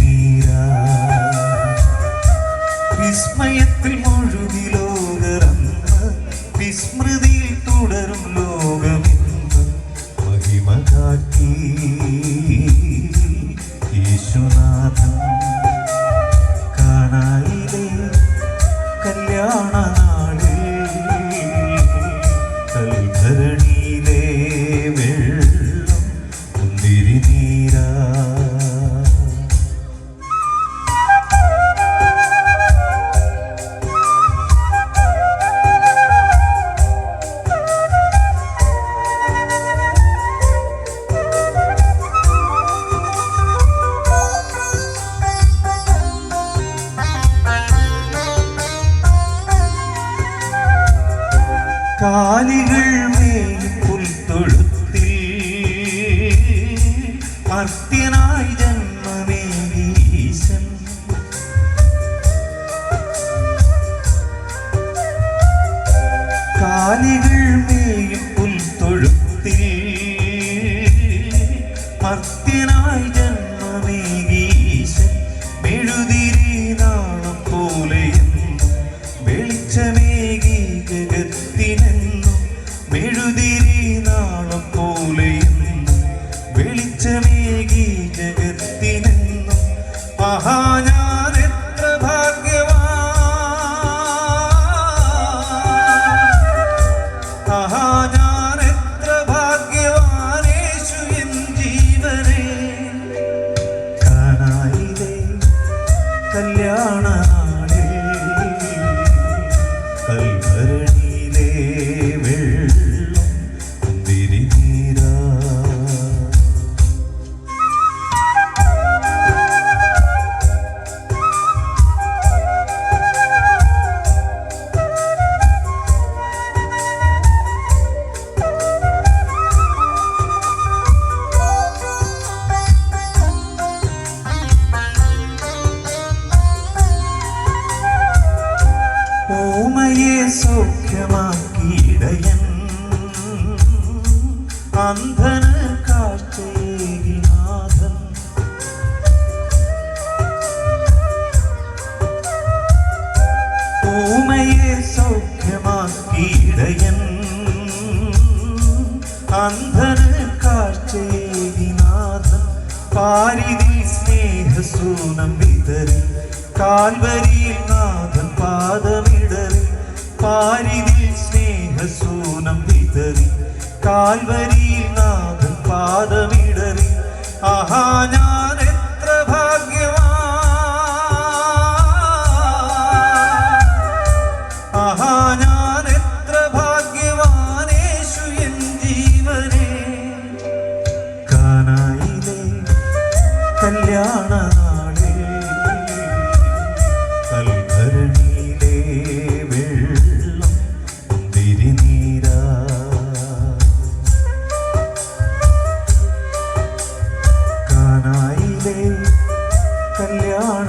നീരാ. വിസ്മയത്തിൽ മുഴുകി ലോകറന്ന് വിസ്മൃതിയിൽ തുടരും കാലികൾ പുൽത്തൊഴുത്തിൽ മർത്യനായി ജന്മമേകീശൻ കാലികൾ മേൽ മെഴുതിരി നാളം പോലെയെന്നും ഓമയെ സൗഖ്യമാക്കിയിടയൻ. അന്ധന കാഴ്ചയേകി നാഥൻ ഓമയെ സൗഖ്യമാക്കിയിടയൻ. അന്ധന കാഴ്ചയേകി പാരിതിൽ സ്നേഹസൂനം വിതറി കാൽവരിയിൽ നാഥൻ പാദമിടറി പാരിതിൽ സ്നേഹസൂനം വിതറി കാൽവരിയിൽ നാഥൻ പാദമിടറി കല്യാണ